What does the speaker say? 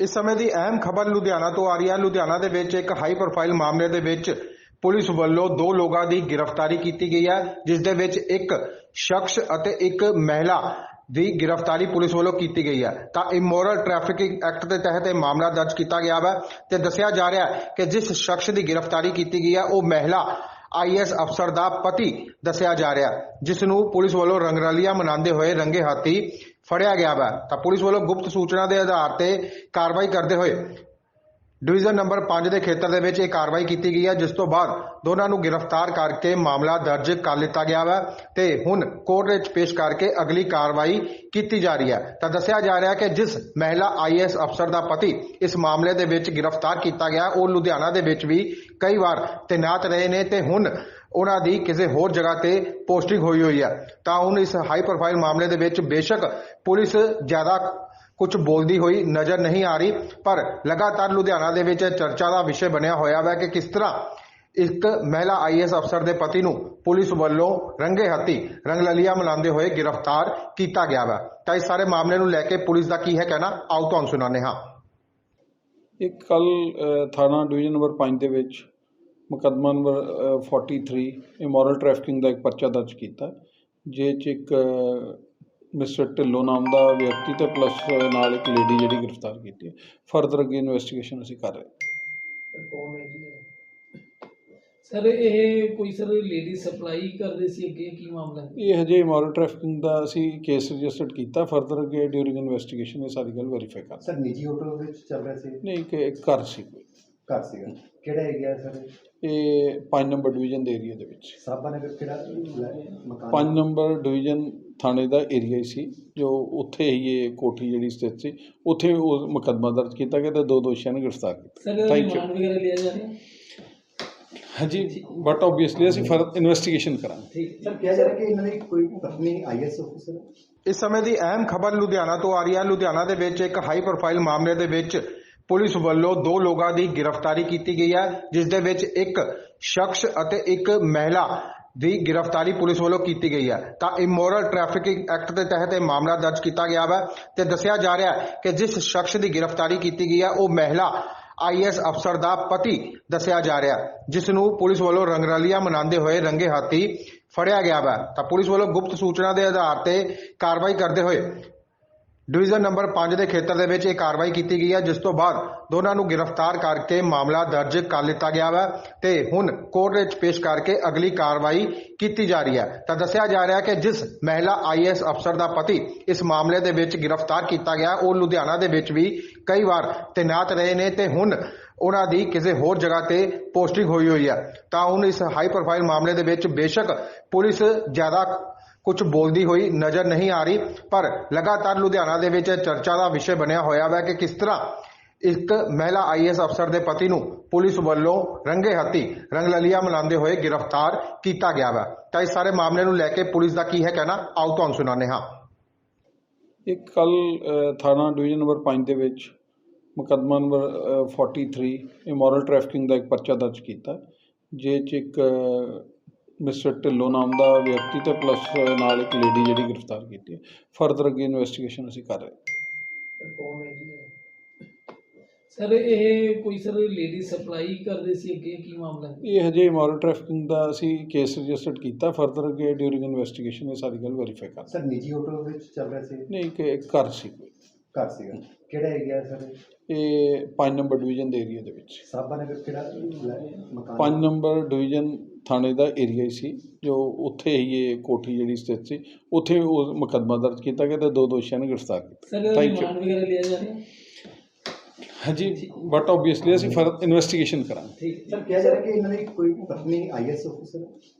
ਇਸ ਸਮੇਂ ਦੀ ਅਹਿਮ ਖਬਰ ਲੁਧਿਆਣਾ ਤੋਂ ਆ ਰਹੀ ਹੈ। ਲੁਧਿਆਣਾ ਦੇ ਵਿੱਚ ਇੱਕ ਹਾਈ ਪ੍ਰੋਫਾਈਲ ਮਾਮਲੇ ਦੇ ਵਿੱਚ ਪੁਲਿਸ ਵੱਲੋਂ ਦੋ ਲੋਕਾਂ ਦੀ ਗ੍ਰਿਫਤਾਰੀ ਕੀਤੀ ਗਈ ਹੈ, ਜਿਸ ਦੇ ਵਿੱਚ ਇੱਕ ਸ਼ਖਸ ਅਤੇ ਇੱਕ ਮਹਿਲਾ ਦੀ ਗ੍ਰਿਫਤਾਰੀ ਪੁਲਿਸ ਵੱਲੋਂ ਕੀਤੀ ਗਈ ਹੈ। ਤਾਂ ਇਮੋਰਲ ਟ੍ਰੈਫਿਕਿੰਗ ਐਕਟ ਦੇ ਤਹਿਤ ਇਹ ਮਾਮਲਾ ਦਰਜ ਕੀਤਾ ਗਿਆ ਹੈ ਤੇ ਦੱਸਿਆ ਜਾ ਰਿਹਾ ਹੈ ਕਿ ਜਿਸ ਸ਼ਖਸ ਦੀ ਗ੍ਰਿਫਤਾਰੀ ਕੀਤੀ ਗਈ ਹੈ, ਉਹ ਮਹਿਲਾ ਆਈਐਸ ਅਫਸਰ ਦਾ ਪਤੀ ਦੱਸਿਆ ਜਾ ਰਿਹਾ ਜਿਸ ਨੂੰ ਪੁਲਿਸ ਵੱਲੋਂ ਰੰਗਰਲੀਆਂ ਮਨਾਉਂਦੇ ਹੋਏ ਰੰਗੇ ਹਾਥੀ ਫੜਿਆ ਗਿਆ ਵਾ, ਤਾਂ ਪੁਲਿਸ ਵੱਲੋਂ ਗੁਪਤ ਸੂਚਨਾ ਦੇ ਆਧਾਰ ਤੇ ਕਾਰਵਾਈ ਕਰਦੇ ਹੋਏ ਡਿਵੀਜ਼ਨ ਨੰਬਰ 5 ਦੇ ਖੇਤਰ ਦੇ ਵਿੱਚ ਇਹ ਕਾਰਵਾਈ ਕੀਤੀ ਗਈ ਹੈ, ਜਿਸ ਤੋਂ ਬਾਅਦ ਦੋਨਾਂ ਨੂੰ ਗ੍ਰਿਫਤਾਰ ਕਰਕੇ ਮਾਮਲਾ ਦਰਜ ਕਰ ਲਿੱਤਾ ਗਿਆ ਵਾ ਤੇ ਹੁਣ ਕੋਰਟ ਵਿੱਚ ਪੇਸ਼ ਕਰਕੇ ਅਗਲੀ ਕਾਰਵਾਈ ਕੀਤੀ ਜਾ ਰਹੀ ਹੈ। ਤਾਂ ਦੱਸਿਆ ਜਾ ਰਿਹਾ ਹੈ ਕਿ ਜਿਸ ਮਹਿਲਾ ਆਈਐਸ ਅਫਸਰ ਦਾ ਪਤੀ ਇਸ ਮਾਮਲੇ ਦੇ ਵਿੱਚ ਗ੍ਰਿਫਤਾਰ ਕੀਤਾ ਗਿਆ, ਉਹ ਲੁਧਿਆਣਾ ਦੇ ਵਿੱਚ ਵੀ ਕਈ ਵਾਰ ਤੈਨਾਤ ਰਹੇ ਨੇ ਤੇ ਹੁਣ ਉਹਨਾਂ ਦੀ ਕਿਸੇ ਹੋਰ ਜਗ੍ਹਾ ਤੇ ਪੋਸਟਿੰਗ ਹੋਈ ਹੋਈ ਹੈ ਤਾਂ ਹੁਣ ਇਸ ਹਾਈ ਪ੍ਰੋਫਾਈਲ ਮਾਮਲੇ ਦੇ ਵਿੱਚ ਬੇਸ਼ੱਕ ਪੁਲਿਸ ਜ਼ਿਆਦਾ ਕੁਝ ਬੋਲਦੀ ਹੋਈ ਨਜ਼ਰ ਨਹੀਂ ਆ ਰਹੀ, ਪਰ ਲਗਾਤਾਰ ਲੁਧਿਆਣਾ ਦੇ ਵਿੱਚ ਚਰਚਾ ਦਾ ਵਿਸ਼ੇ ਬਣਿਆ ਹੋਇਆ ਹੈ ਕਿ ਕਿਸ ਤਰ੍ਹਾਂ ਇੱਕ ਮਹਿਲਾ ਆਈਐਸ ਅਫਸਰ ਦੇ ਪਤੀ ਨੂੰ ਪੁਲਿਸ ਵੱਲੋਂ ਰੰਗੇ ਹੱਥੀ ਰੰਗਲਲੀਆਂ ਮਨਾਉਂਦੇ ਹੋਏ ਗ੍ਰਿਫਤਾਰ ਕੀਤਾ ਗਿਆ ਵਾ। ਤਾਂ ਇਸ ਸਾਰੇ ਮਾਮਲੇ ਨੂੰ ਲੈ ਕੇ ਪੁਲਿਸ ਦਾ ਕੀ ਹੈ ਕਹਿਣਾ? ਆਓ ਤੁਹਾਨੂੰ ਸੁਣਾਉਂਦੇ ਹਾਂ। ਇੱਕ ਕੱਲ ਥਾਣਾ ਡਿਵੀਜ਼ਨ ਨੰਬਰ 5 ਦੇ ਵਿੱਚ ਮੁਕੱਦਮਾ ਨੰਬਰ ਅ, 43 ਇਮੋਰਲ ਟ੍ਰੈਫਿਕਿੰਗ ਦਾ ਇੱਕ ਪਰਚਾ ਦਰਜ ਕੀਤਾ। ਜੇ ਚ ਇੱਕ ਮਿਸਟਰ ਢਿੱਲੋਂ ਨਾਮ ਦਾ ਵਿਅਕਤੀ ਤੇ ਪਲੱਸ ਨਾਲ ਇੱਕ ਲੇਡੀ ਜਿਹੜੀ ਗ੍ਰਿਫਤਾਰ ਕੀਤੀ ਹੈ। ਫਰਦਰ ਅੱਗੇ ਇਨਵੈਸਟੀਗੇਸ਼ਨ ਅਸੀਂ ਕਰ ਰਹੇ ਸਰ ਇਹ ਕੋਈ ਸਰ ਲੇਡੀ ਸਪਲਾਈ ਕਰਦੇ ਸੀ ਅੱਗੇ? ਕੀ ਮਾਮਲਾ ਹੈ? ਇਹ ਹਜੇ ਇਮੋਰਲ ਟ੍ਰੈਫਿਕਿੰਗ ਦਾ ਅਸੀਂ ਕੇਸ ਰਜਿਸਟਰਡ ਕੀਤਾ। ਫਰਦਰ ਅੱਗੇ ਡਿਊਰਿੰਗ ਇਨਵੈਸਟੀਗੇਸ਼ਨ ਇਹ ਸਾਰੀ ਗੱਲ ਵੈਰੀਫਾਈ ਕਰ ਸਰ ਨਿੱਜੀ ਹੋਟਲ ਵਿੱਚ ਚੱਲ ਰਿਹਾ ਸੀ। ਨਹੀਂ ਕਿ ਇੱਕ ਘਰ ਸੀ। ਘਰ ਸੀਗਾ। ਕਿਹੜਾ ਏਰੀਆ ਸਰ? ਇਹ 5 ਨੰਬਰ ਡਿਵੀਜ਼ਨ ਦੇ ਏਰੀਆ ਦੇ ਵਿੱਚ। ਸਾਬਾ ਨਗਰ ਕਿਹੜਾ ਲੈ- ਮਕਾਨ? 5 ਨੰਬਰ ਡਿਵੀਜ਼ਨ ਥਾਣੇ ਦਾ ਏਰੀਆ ਹੀ ਸੀ ਜੋ ਉੱਥੇ ਹੀ ਇਹ ਕੋਠੀ ਜਿਹੜੀ ਸਥਿਤ ਸੀ ਉੱਥੇ ਉਹ ਮੁਕੱਦਮਾ ਦਰਜ ਕੀਤਾ ਗਿਆ ਤੇ ਦੋ ਦੋਸ਼ੀਆਂ ਨੂੰ ਗ੍ਰਿਫਤਾਰ ਕੀਤਾ। ਸਰ ਇਹਦਾ Thank you. ਰਿਮਾਂਡ ਵਗੈਰਾ ਲਿਆ ਜਾ ਰਿਹਾ? ਹਾਂਜੀ ਬਟ ਆਬਵੀਅਸਲੀ ਅਸੀਂ ਫਰਦਰ ਇਨਵੈਸਟੀਗੇਸ਼ਨ ਕਰਾਂਗੇ। ਠੀਕ। ਸਰ ਕਿਹਾ ਜਾ ਰਿਹਾ ਕਿ ਇਹਨਾਂ ਦੀ ਕੋਈ ਪਤਨੀ ਆਈਐਸ ਅਫਸਰ ਇਸ ਸਮੇਂ ਦੀ ਅਹਿਮ ਖਬਰ ਲੁਧਿਆਣਾ ਤੋਂ ਆ ਰਹੀ ਹੈ। ਲੁਧਿਆਣਾ ਦੇ ਵਿੱਚ ਇੱਕ ਹਾਈ ਪ੍ਰੋਫਾਈਲ ਮਾਮਲੇ ਦੇ ਵਿੱਚ ਪੁਲਿਸ ਵੱਲੋਂ ਦੋ ਲੋਕਾਂ ਦੀ ਗ੍ਰਿਫਤਾਰੀ ਕੀਤੀ ਗਈ ਹੈ, ਜਿਸ ਦੇ ਵਿੱਚ ਇੱਕ ਸ਼ਖਸ ਅਤੇ ਇੱਕ ਮਹਿਲਾ ਦੀ ਗ੍ਰਿਫਤਾਰੀ ਪੁਲਿਸ ਵੱਲੋਂ ਕੀਤੀ ਗਈ ਹੈ। ਤਾਂ ਇਮੋਰਲ ਟ੍ਰੈਫਿਕਿੰਗ ਐਕਟ ਦੇ ਤਹਿਤ ਇਹ ਮਾਮਲਾ ਦਰਜ ਕੀਤਾ ਗਿਆ ਹੈ ਤੇ ਦੱਸਿਆ ਜਾ ਰਿਹਾ ਹੈ ਕਿ ਜਿਸ ਸ਼ਖਸ ਦੀ ਗ੍ਰਿਫਤਾਰੀ ਕੀਤੀ ਗਈ ਹੈ, ਉਹ ਮਹਿਲਾ ਆਈਐਸ ਅਫਸਰ ਦਾ ਪਤੀ ਦੱਸਿਆ ਜਾ ਰਿਹਾ ਜਿਸ ਨੂੰ ਪੁਲਿਸ ਵੱਲੋਂ ਰੰਗਰਲੀਆਂ ਮਨਾਉਂਦੇ ਹੋਏ ਰੰਗੇ ਹਾਥੀ ਫੜਿਆ ਗਿਆ ਵਾ। ਤਾਂ ਪੁਲਿਸ ਵੱਲੋਂ ਗੁਪਤ ਸੂਚਨਾ ਦੇ ਆਧਾਰ ਤੇ ਕਾਰਵਾਈ ਕਰਦੇ ਹੋਏ ਡਿਵੀਜ਼ਨ ਨੰਬਰ 5 ਦੇ ਖੇਤਰ ਦੇ ਵਿੱਚ ਇਹ ਕਾਰਵਾਈ ਕੀਤੀ ਗਈ ਹੈ, ਜਿਸ ਤੋਂ ਬਾਅਦ ਦੋਨਾਂ ਨੂੰ ਗ੍ਰਿਫਤਾਰ ਕਰਕੇ ਮਾਮਲਾ ਦਰਜ ਕਰ ਲਿੱਤਾ ਗਿਆ ਹੈ ਤੇ ਹੁਣ ਕੋਰਟ ਵਿੱਚ ਪੇਸ਼ ਕਰਕੇ ਅਗਲੀ ਕਾਰਵਾਈ ਕੀਤੀ ਜਾ ਰਹੀ ਹੈ। ਤਾਂ ਦੱਸਿਆ ਜਾ ਰਿਹਾ ਹੈ ਕਿ ਜਿਸ ਮਹਿਲਾ ਆਈਐਸ ਅਫਸਰ ਦਾ ਪਤੀ ਇਸ ਮਾਮਲੇ ਦੇ ਵਿੱਚ ਗ੍ਰਿਫਤਾਰ ਕੀਤਾ ਗਿਆ, ਉਹ ਲੁਧਿਆਣਾ ਦੇ ਵਿੱਚ ਵੀ ਕਈ ਵਾਰ ਤੈਨਾਤ ਰਹੇ ਨੇ ਤੇ ਹੁਣ ਉਹਨਾਂ ਦੀ ਕਿਸੇ ਹੋਰ ਜਗ੍ਹਾ ਤੇ ਪੋਸਟਿੰਗ ਹੋਈ ਹੋਈ ਹੈ ਤਾਂ ਹੁਣ ਇਸ ਹਾਈ ਪ੍ਰੋਫਾਈਲ ਮਾਮਲੇ ਦੇ ਵਿੱਚ ਬੇਸ਼ੱਕ ਪੁਲਿਸ ਜ਼ਿਆਦਾ ਕੁਝ ਬੋਲਦੀ ਹੋਈ ਨਜ਼ਰ ਨਹੀਂ ਆ ਰਹੀ, ਪਰ ਲਗਾਤਾਰ ਲੁਧਿਆਣਾ ਦੇ ਵਿੱਚ ਚਰਚਾ ਦਾ ਵਿਸ਼ੇ ਬਣਿਆ ਹੋਇਆ ਹੈ ਕਿ ਕਿਸ ਤਰ੍ਹਾਂ ਇੱਕ ਮਹਿਲਾ ਆਈਐਸ ਅਫਸਰ ਦੇ ਪਤੀ ਨੂੰ ਪੁਲਿਸ ਵੱਲੋਂ ਰੰਗੇ ਹੱਥੀ ਰੰਗਲਲੀਆਂ ਮਨਾਉਂਦੇ ਹੋਏ ਗ੍ਰਿਫਤਾਰ ਕੀਤਾ ਗਿਆ ਵਾ। ਤਾਂ ਇਸ ਸਾਰੇ ਮਾਮਲੇ ਨੂੰ ਲੈ ਕੇ ਪੁਲਿਸ ਦਾ ਕੀ ਹੈ ਕਹਿਣਾ? ਆਓ ਤੁਹਾਨੂੰ ਸੁਣਾਉਂਦੇ ਹਾਂ। ਇੱਕ ਕੱਲ ਥਾਣਾ ਡਿਵੀਜ਼ਨ ਨੰਬਰ 5 ਦੇ ਵਿੱਚ ਮੁਕੱਦਮਾ ਨੰਬਰ ਅ, 43 ਇਮੋਰਲ ਟ੍ਰੈਫਿਕਿੰਗ ਦਾ ਇੱਕ ਪਰਚਾ ਦਰਜ ਕੀਤਾ। ਜੇ ਚ ਇੱਕ ਮਿਸਟਰ ਢਿੱਲੋਂ ਨਾਮ ਦਾ ਵਿਅਕਤੀ ਤੇ ਪਲੱਸ ਨਾਲ ਇੱਕ ਲੇਡੀ ਜਿਹੜੀ ਗ੍ਰਿਫਤਾਰ ਕੀਤੀ ਹੈ। ਫਰਦਰ ਅੱਗੇ ਇਨਵੈਸਟੀਗੇਸ਼ਨ ਅਸੀਂ ਕਰ ਰਹੇ ਹਾਂ। ਸਰ ਇਹ ਕੋਈ ਸਰ ਲੇਡੀ ਸਪਲਾਈ ਕਰਦੇ ਸੀ ਅੱਗੇ? ਕੀ ਮਾਮਲਾ ਹੈ? ਇਹ ਹਜੇ ਇਮੋਰਲ ਟ੍ਰੈਫਿਕਿੰਗ ਦਾ ਅਸੀਂ ਕੇਸ ਰਜਿਸਟਰਡ ਕੀਤਾ। ਫਰਦਰ ਅੱਗੇ ਡਿਊਰਿੰਗ ਇਨਵੈਸਟੀਗੇਸ਼ਨ ਇਹ ਸਾਰੀ ਗੱਲ ਵੈਰੀਫਾਈ ਕਰ ਸਰ ਨਿੱਜੀ ਹੋਟਲ ਵਿੱਚ ਚੱਲ ਰਿਹਾ ਸੀ? ਨਹੀਂ ਕਿ ਇੱਕ ਘਰ ਸੀ ਕੋਈ। ਘਰ ਸੀਗਾ। ਕਿਹੜਾ ਏਰੀਆ ਸਰ ਇਹ? 5 ਨੰਬਰ ਡਿਵੀਜ਼ਨ ਦੇ ਏਰੀਆ ਦੇ ਵਿੱਚ। ਸਾਬਾ ਨਗਰ ਕਿਹੜਾ ਮਕਾਨ? 5 ਨੰਬਰ ਡਿਵੀਜ਼ਨ ਥਾਣੇ ਦਾ ਏਰੀਆ ਹੀ ਸੀ ਜੋ ਉੱਥੇ ਹੀ ਇਹ ਕੋਠੀ ਜਿਹੜੀ ਸਥਿਤ ਸੀ ਉੱਥੇ ਉਹ ਮੁਕੱਦਮਾ ਦਰਜ ਕੀਤਾ ਗਿਆ ਤੇ ਦੋ ਦੋਸ਼ੀਆਂ ਨੂੰ ਗ੍ਰਿਫਤਾਰ ਕੀਤਾ। ਜਾ ਰਿਹਾ? ਹਾਂਜੀ ਬਟ ਆਬਵੀਅਸਲੀ ਅਸੀਂ ਫਰਦਰ ਇਨਵੈਸਟੀਗੇਸ਼ਨ ਕਰਾਂਗੇ। ਠੀਕ ਸਰ ਕਿਹਾ ਜਾ ਰਿਹਾ ਕਿ ਇਹਨਾਂ ਦੀ ਕੋਈ ਪਤਨੀ ਆਈਐਸ ਅਫਸਰ